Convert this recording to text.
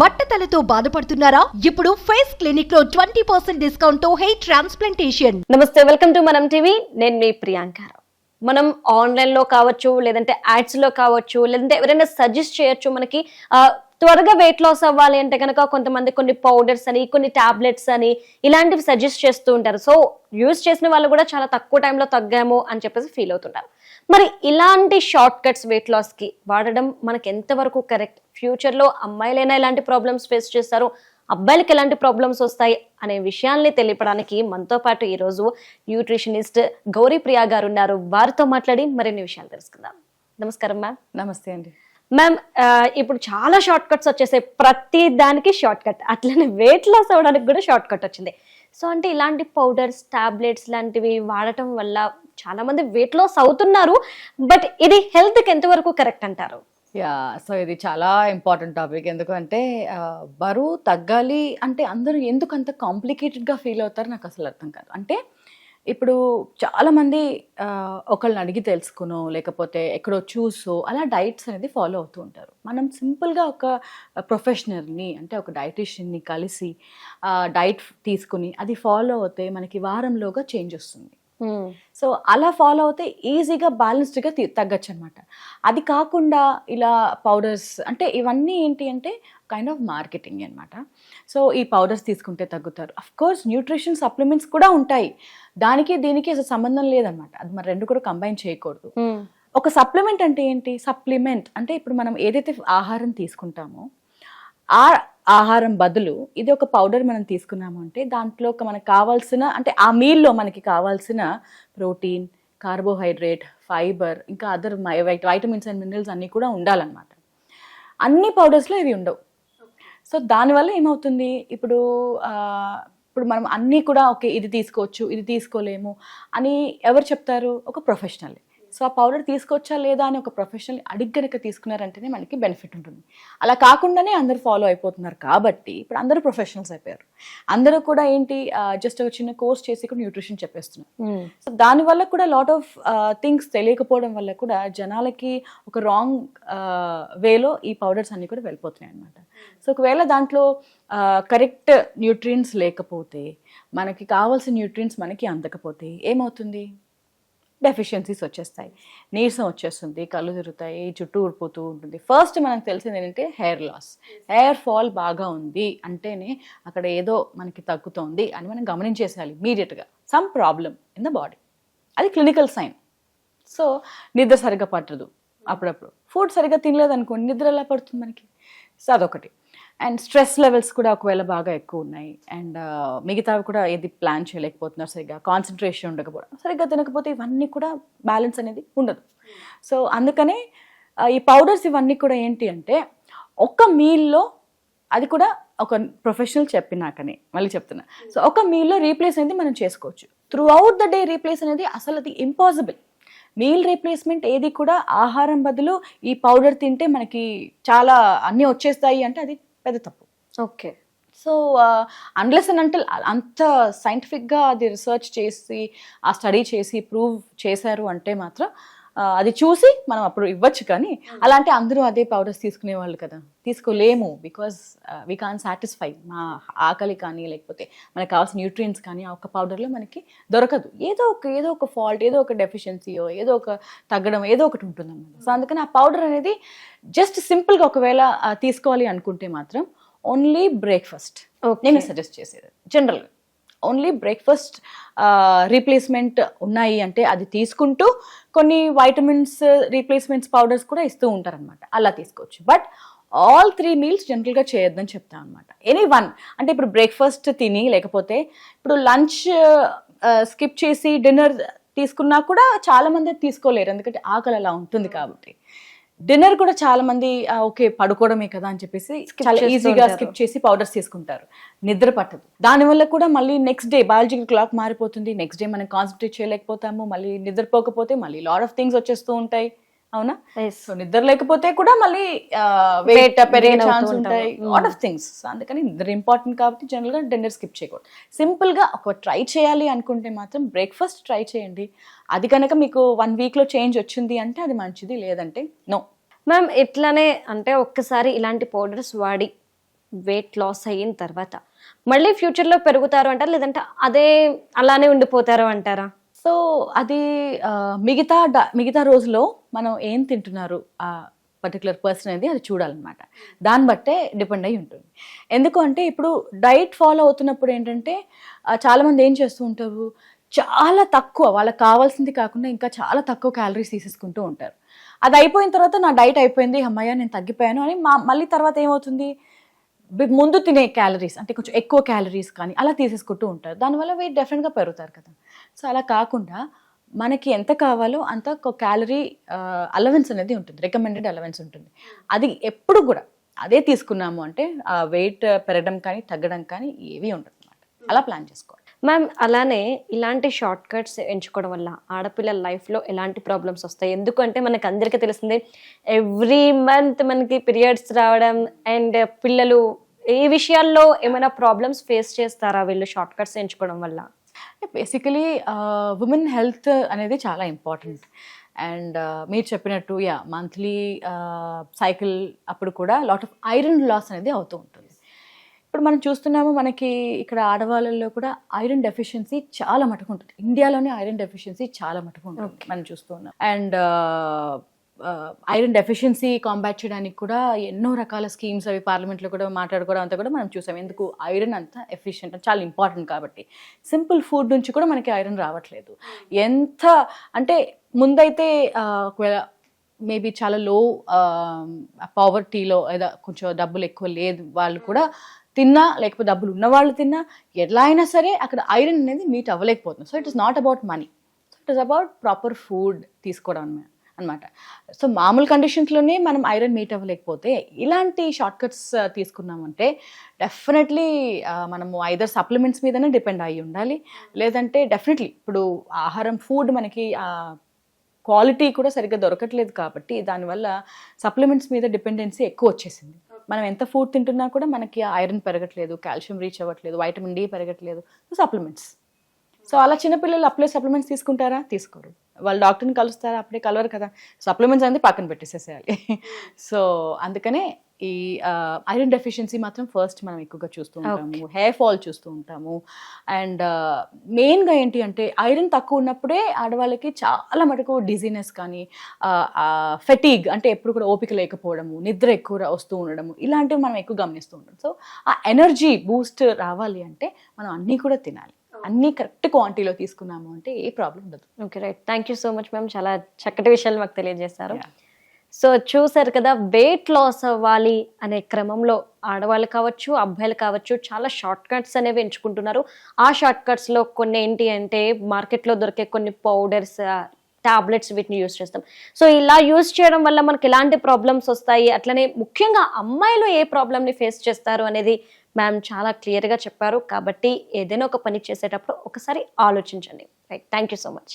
బట్టతలతో బాధపడుతున్నారా? ఇప్పుడు ఫేస్ క్లినిక్లో ట్వంటీ పర్సెంట్ డిస్కౌంట్తో హెయిర్ ట్రాన్స్ప్లాంటేషన్. నమస్తే వెల్కమ్ టు మనం టీవీ. నేను మీ ప్రియాంక మనం ఆన్లైన్లో కావచ్చు లేదంటే యాడ్స్లో కావచ్చు లేదంటే ఎవరైనా సజెస్ట్ చేయొచ్చు మనకి. త్వరగా వెయిట్ లాస్ అవ్వాలి అంటే కనుక కొంతమంది కొన్ని పౌడర్స్ అని కొన్ని టాబ్లెట్స్ అని ఇలాంటివి సజెస్ట్ చేస్తూ ఉంటారు. సో యూజ్ చేసిన వాళ్ళు కూడా చాలా తక్కువ టైంలో తగ్గాము అని చెప్పేసి ఫీల్ అవుతుంటారు. మరి ఇలాంటి షార్ట్ కట్స్ వెయిట్ లాస్కి వాడడం మనకి ఎంతవరకు కరెక్ట్ ఫ్యూచర్లో అమ్మాయిలైనా ఎలాంటి ప్రాబ్లమ్స్ ఫేస్ చేస్తారు. అబ్బాయిలకి ఎలాంటి ప్రాబ్లమ్స్ వస్తాయి అనే విషయాల్ని తెలియపడానికి మనతో పాటు ఈరోజు న్యూట్రిషనిస్ట్ గౌరీ ప్రియా గారు ఉన్నారు. వారితో మాట్లాడి మరిన్ని విషయాలు తెలుసుకుందాం. నమస్కారం మ్యామ్ నమస్తే అండి. మ్యామ్ ఇప్పుడు చాలా షార్ట్ కట్స్ వచ్చేసాయి. ప్రతి దానికి షార్ట్ కట్ అట్లనే వెయిట్ లాస్ అవ్వడానికి కూడా షార్ట్ కట్ వచ్చింది. సో అంటే ఇలాంటి పౌడర్స్ టాబ్లెట్స్ లాంటివి వాడటం వల్ల చాలా మంది వెయిట్ లాస్ అవుతున్నారు బట్ ఇది హెల్త్కి ఎంతవరకు కరెక్ట్ అంటారు? యా సో ఇది చాలా ఇంపార్టెంట్ టాపిక్ ఎందుకంటే బరువు తగ్గాలి అంటే అందరూ ఎందుకు అంత కాంప్లికేటెడ్గా ఫీల్ అవుతారు నాకు అసలు అర్థం కాదు. అంటే ఇప్పుడు చాలామంది ఒకళ్ళని అడిగి తెలుసుకునో లేకపోతే ఎక్కడో చూసో అలా డైట్స్ అనేది ఫాలో అవుతూ ఉంటారు. మనం సింపుల్గా ఒక ప్రొఫెషనల్ని అంటే ఒక డైటీషియన్ని కలిసి డైట్ తీసుకుని అది ఫాలో అవుతే మనకి వారంలోగా చేంజ్ వస్తుంది. సో అలా ఫాలో అవుతే ఈజీగా బ్యాలెన్స్డ్గా తగ్గచ్చు అనమాట అది కాకుండా ఇలా పౌడర్స్ అంటే ఇవన్నీ ఏంటి అంటే కైండ్ ఆఫ్ మార్కెటింగ్ అనమాట. సో ఈ పౌడర్స్ తీసుకుంటే తగ్గుతారు. అఫ్ కోర్స్ న్యూట్రిషన్ సప్లిమెంట్స్ కూడా ఉంటాయి. దానికి దీనికి అసలు సంబంధం లేదనమాట. అది మరి రెండు కూడా కంబైన్ చేయకూడదు. ఒక సప్లిమెంట్ అంటే ఏంటి? సప్లిమెంట్ అంటే ఇప్పుడు మనం ఏదైతే ఆహారం తీసుకుంటామో ఆ ఆహారం బదులు ఇది ఒక పౌడర్ మనం తీసుకున్నాము అంటే దాంట్లో ఒక మనకు కావాల్సిన అంటే ఆ మీల్లో మనకి కావాల్సిన ప్రోటీన్ కార్బోహైడ్రేట్ ఫైబర్ ఇంకా అదర్ వైటమిన్స్ అండ్ మినరల్స్ అన్నీ కూడా ఉండాలన్నమాట. అన్ని పౌడర్స్లో ఇవి ఉండవు. సో దానివల్ల ఏమవుతుంది? ఇప్పుడు ఇప్పుడు మనం అన్నీ కూడా ఓకే ఇది తీసుకోవచ్చు ఇది తీసుకోలేము అని ఎవరు చెప్తారు? ఒక ప్రొఫెషనల్. సో ఆ పౌడర్ తీసుకోవచ్చా లేదా అని ఒక ప్రొఫెషనల్ అడిగి గనక తీసుకున్నారంటేనే మనకి బెనిఫిట్ ఉంటుంది. అలా కాకుండానే అందరూ ఫాలో అయిపోతున్నారు కాబట్టి ఇప్పుడు అందరూ ప్రొఫెషనల్స్ అయిపోయారు. అందరూ కూడా ఏంటి జస్ట్ ఒక చిన్న కోర్స్ చేసి కూడా న్యూట్రిషన్ చెప్పేస్తున్నారు. సో దానివల్ల కూడా లాట్ ఆఫ్ థింగ్స్ తెలియకపోవడం వల్ల కూడా జనాలకి ఒక రాంగ్ వేలో ఈ పౌడర్స్ అన్ని కూడా వెళ్ళిపోతున్నాయి అనమాట సో ఒకవేళ దాంట్లో కరెక్ట్ న్యూట్రియన్స్ లేకపోతే మనకి కావాల్సిన న్యూట్రియన్స్ మనకి అందకపోతే ఏమవుతుంది? డెఫిషియన్సీస్ వచ్చేస్తాయి. నీరసం వచ్చేస్తుంది కళ్ళు తిరుగుతాయి చుట్టూ ఊడిపోతూ ఉంటుంది. ఫస్ట్ మనకు తెలిసింది ఏంటంటే హెయిర్ లాస్ హెయిర్ ఫాల్ బాగా ఉంది అంటేనే అక్కడ ఏదో మనకి తగ్గుతోంది అని మనం గమనించేసేయాలి ఇమీడియట్గా some problem in the body అది క్లినికల్ సైన్ సో నిద్ర సరిగ్గా పట్టదు అప్పుడప్పుడు. ఫుడ్ సరిగ్గా తినలేదు అనుకోండి నిద్ర ఎలా పడుతుంది మనకి? సో అదొకటి. అండ్ స్ట్రెస్ లెవెల్స్ కూడా ఒకవేళ బాగా ఎక్కువ ఉన్నాయి. అండ్ మిగతావి కూడా ఏది ప్లాన్ చేయలేకపోతున్నారు సరిగ్గా కాన్సన్ట్రేషన్ ఉండకపోవడం సరిగ్గా తినకపోతే ఇవన్నీ కూడా బ్యాలెన్స్ అనేది ఉండదు. సో అందుకనే ఈ పౌడర్స్ ఇవన్నీ కూడా ఏంటి అంటే ఒక్క మీల్లో అది కూడా ఒక ప్రొఫెషనల్ చెప్పినాకనే మళ్ళీ చెప్తున్నా. సో ఒక మీల్లో రీప్లేస్ అనేది మనం చేసుకోవచ్చు. Throughout the day replace అనేది అసలు అది ఇంపాసిబుల్. మీల్ రీప్లేస్మెంట్ ఏది కూడా ఆహారం బదులు ఈ పౌడర్ తింటే మనకి చాలా అన్నీ వచ్చేస్తాయి అంటే అది పెద్ద తప్పు. ఓకే. సో అన్లెస్ అండ్ అంటే అంత సైంటిఫిక్గా అది రీసెర్చ్ చేసి ఆ స్టడీ చేసి ప్రూవ్ చేశారు అంటే మాత్రం అది చూసి మనం అప్పుడు ఇవ్వచ్చు కానీ అలాంటి అందరూ అదే పౌడర్స్ తీసుకునే వాళ్ళు కదా. తీసుకోలేము బికాజ్ వీ కాన్ సాటిస్ఫై మా ఆకలి కానీ లేకపోతే మనకు కావాల్సిన న్యూట్రియన్స్ కానీ ఆ ఒక్క పౌడర్లో మనకి దొరకదు. ఏదో ఒక ఏదో ఒక ఫాల్ట్ ఏదో ఒక డెఫిషియన్సీయో ఏదో ఒక తగ్గడం ఏదో ఒకటి ఉంటుంది అన్నమాట సో అందుకని ఆ పౌడర్ అనేది జస్ట్ సింపుల్గా ఒకవేళ తీసుకోవాలి అనుకుంటే మాత్రం ఓన్లీ బ్రేక్ఫాస్ట్. నేను సజెస్ట్ చేసేది. జనరల్గా ఓన్లీ బ్రేక్ఫాస్ట్ రీప్లేస్మెంట్ ఉన్నాయి అంటే అది తీసుకుంటూ కొన్ని వైటమిన్స్ రీప్లేస్మెంట్స్ పౌడర్స్ కూడా ఇస్తూ ఉంటారనమాట అలా తీసుకోవచ్చు. బట్ ఆల్ త్రీ మీల్స్ జనరల్గా చేయొద్దని చెప్తాను అనమాట ఎనీ వన్ అంటే ఇప్పుడు బ్రేక్ఫాస్ట్ తిని లేకపోతే ఇప్పుడు లంచ్ స్కిప్ చేసి డిన్నర్ తీసుకున్నా కూడా చాలా మంది తీసుకోలేరు. ఎందుకంటే ఆకలి అలా ఉంటుంది కాబట్టి. డిన్నర్ కూడా చాలా మంది ఓకే పడుకోవడమే కదా అని చెప్పేసి చాలా ఈజీగా. స్కిప్ చేసి పౌడర్స్ తీసుకుంటారు. నిద్ర పట్టదు. దానివల్ల కూడా మళ్ళీ నెక్స్ట్ డే బయాలజికల్ క్లాక్ మారిపోతుంది. నెక్స్ట్ డే మనం కాన్సన్ట్రేట్ చేయలేకపోతాము. మళ్ళీ నిద్రపోకపోతే మళ్ళీ లాట్ ఆఫ్ థింగ్స్ వచ్చేస్తూ ఉంటాయి. అవునా? సో నిద్ర లేకపోతే కూడా మళ్ళీ వెయిట్ పెరిగే ఛాన్స్. ఉంటాయి. లాట్ ఆఫ్ థింగ్స్ అందుకని నిద్ర ఇంపార్టెంట్ కాబట్టి జనరల్గా డిన్నర్ స్కిప్ చేయకూడదు. సింపుల్గా ఒక ట్రై చేయాలి అనుకుంటే మాత్రం బ్రేక్ఫాస్ట్ ట్రై చేయండి. అది కనుక మీకు వన్ వీక్లో చేంజ్ వచ్చింది అంటే అది మంచిది. లేదంటే నో మ్యామ్ ఇట్లానే అంటే ఒక్కసారి ఇలాంటి పౌడర్స్ వాడి వెయిట్ లాస్ అయిన తర్వాత మళ్ళీ ఫ్యూచర్లో పెరుగుతారు అంటారా? లేదంటే అదే అలానే ఉండిపోతారు అంటారా? సో అది మిగతా డ- మిగతా రోజులో మనం ఏం తింటున్నారు? ఆ పర్టికులర్ పర్సన్ అనేది అది చూడాలన్నమాట. దాన్ని బట్టే డిపెండ్ అయి ఉంటుంది. ఎందుకు అంటే ఇప్పుడు డైట్ ఫాలో అవుతున్నప్పుడు ఏంటంటే చాలామంది ఏం చేస్తూ ఉంటారు? చాలా తక్కువ వాళ్ళకి కావాల్సింది కాకుండా ఇంకా చాలా తక్కువ క్యాలరీస్ తీసేసుకుంటూ ఉంటారు. అది అయిపోయిన తర్వాత నా డైట్ అయిపోయింది అమ్మయ్య నేను తగ్గిపోయాను అని మా మళ్ళీ తర్వాత ఏమవుతుంది? ముందు తినే క్యాలరీస్ అంటే కొంచెం ఎక్కువ క్యాలరీస్ కానీ అలా తీసేసుకుంటూ ఉంటారు. దానివల్ల వెయిట్ డెఫినెట్గా పెరుగుతారు కదా. సో అలా కాకుండా మనకి ఎంత కావాలో అంత ఒక క్యాలరీ అలవెన్స్ అనేది ఉంటుంది. రికమెండెడ్ అలవెన్స్ ఉంటుంది. అది ఎప్పుడు కూడా అదే తీసుకున్నాము అంటే ఆ వెయిట్ పెరగడం కానీ తగ్గడం కానీ ఏవి ఉండదు అనమాట అలా ప్లాన్ చేసుకోవాలి. మ్యామ్ అలానే ఇలాంటి షార్ట్ కట్స్ ఎంచుకోవడం వల్ల ఆడపిల్లల లైఫ్లో ఎలాంటి ప్రాబ్లమ్స్ వస్తాయి? ఎందుకంటే మనకు అందరికీ తెలిసిందే ఎవ్రీ మంత్ మనకి పీరియడ్స్ రావడం అండ్ పిల్లలు ఏ విషయాల్లో ఏమైనా ప్రాబ్లమ్స్ ఫేస్ చేస్తారా వీళ్ళు షార్ట్ కట్స్ ఎంచుకోవడం వల్ల? బేసికలీ ఉమెన్ హెల్త్ అనేది చాలా ఇంపార్టెంట్ అండ్ uh, మీరు చెప్పినట్టు యా మంత్లీ సైకిల్ అప్పుడు కూడా లాట్ ఆఫ్ ఐరన్ లాస్ అనేది అవుతూ ఉంటుంది. ఇప్పుడు మనం చూస్తున్నాము మనకి ఇక్కడ ఆడవాళ్ళల్లో కూడా ఐరన్ డెఫిషియన్సీ చాలా మటుకు ఉంటుంది. ఇండియాలోనే ఐరన్ డెఫిషియన్సీ చాలా మటుకు ఉంటుంది మనం చూస్తూ ఉన్నాం అండ్ ఐరన్ డెఫిషియన్సీ కాంబాట్ చేయడానికి కూడా ఎన్నో రకాల స్కీమ్స్ అవి పార్లమెంట్లో కూడా మాట్లాడుకోవడం అంతా కూడా మనం చూసాం. ఎందుకు? ఐరన్ అంత ఎఫిషియెంట్ చాలా ఇంపార్టెంట్ కాబట్టి. సింపుల్ ఫుడ్ నుంచి కూడా మనకి ఐరన్ రావట్లేదు. ఎంత అంటే ముందైతే ఒకవేళ మేబీ చాలా లో పావర్టీలో ఏదో కొంచెం డబ్బులు ఎక్కువ లేదు వాళ్ళు కూడా తిన్నా లేకపోతే డబ్బులు ఉన్న వాళ్ళు తిన్నా ఎలా అయినా సరే అక్కడ ఐరన్ అనేది meet అవ్వలేకపోతుంది so it is not about money so it is about proper food తీసుకోవడం అనమాట సో మామూలు కండిషన్స్లోనే మనం ఐరన్ మీట్ అవ్వలేకపోతే ఇలాంటి షార్ట్ కట్స్ uh, తీసుకున్నామంటే డెఫినెట్లీ uh, మనము ఐదర్ సప్లిమెంట్స్ మీదనే డిపెండ్ అయ్యి ఉండాలి. లేదంటే డెఫినెట్లీ ఇప్పుడు ఆహారం ఫుడ్ మనకి uh, క్వాలిటీ కూడా సరిగ్గా దొరకట్లేదు కాబట్టి దానివల్ల సప్లిమెంట్స్ మీద డిపెండెన్సీ ఎక్కువ వచ్చేసింది. మనం ఎంత ఫుడ్ తింటున్నా కూడా మనకి ఐరన్ పెరగట్లేదు కాల్షియం రీచ్ అవ్వట్లేదు వైటమిన్ డి పెరగట్లేదు. సప్లిమెంట్స్ సో అలా చిన్నపిల్లలు అప్పుడే సప్లిమెంట్స్ తీసుకుంటారా? తీసుకోరు. వాళ్ళు డాక్టర్ని కలుస్తారా? అప్పుడే కలవరు కదా. సప్లిమెంట్స్ అనేది పక్కన పెట్టేసేసేయాలి. సో అందుకనే ఈ ఐరన్ డెఫిషియన్సీ మాత్రం ఫస్ట్ మనం ఎక్కువగా చూస్తూ ఉంటాము. హెయిర్ ఫాల్ చూస్తూ ఉంటాము. అండ్ మెయిన్గా ఏంటి అంటే ఐరన్ తక్కువ ఉన్నప్పుడే ఆడవాళ్ళకి చాలా మటుకు డిజీనెస్ కానీ ఫెటీగ్ అంటే ఎప్పుడు కూడా ఓపిక లేకపోవడము నిద్ర ఎక్కువ వస్తూ ఉండడము ఇలాంటివి మనం ఎక్కువ గమనిస్తూ ఉంటాం. సో ఆ ఎనర్జీ బూస్ట్ రావాలి అంటే మనం అన్నీ కూడా తినాలి. అన్నీ కరెక్ట్ క్వాంటిటీలో తీసుకున్నాము అంటే ఏ ప్రాబ్లం ఉండదు. Okay right thank you so much ma'am చాలా చక్కటి విషయాలు మాకు తెలియజేశారు. సో చూసారు కదా వెయిట్ లాస్ అవ్వాలి అనే క్రమంలో ఆడవాళ్ళు కావచ్చు అబ్బాయిలు కావచ్చు చాలా షార్ట్ కట్స్ అనేవి ఎంచుకుంటున్నారు. ఆ షార్ట్ కట్స్లో కొన్ని ఏంటి అంటే మార్కెట్లో దొరికే కొన్ని పౌడర్స్ టాబ్లెట్స్ వీటిని యూస్ చేస్తాం. సో ఇలా యూస్ చేయడం వల్ల మనకి ఎలాంటి ప్రాబ్లమ్స్ వస్తాయి? అట్లనే ముఖ్యంగా అమ్మాయిలు ఏ ప్రాబ్లమ్ని ఫేస్ చేస్తారు అనేది మ్యామ్ చాలా క్లియర్గా చెప్పారు. కాబట్టి ఏదైనా ఒక పని చేసేటప్పుడు ఒకసారి ఆలోచించండి. Right thank you so much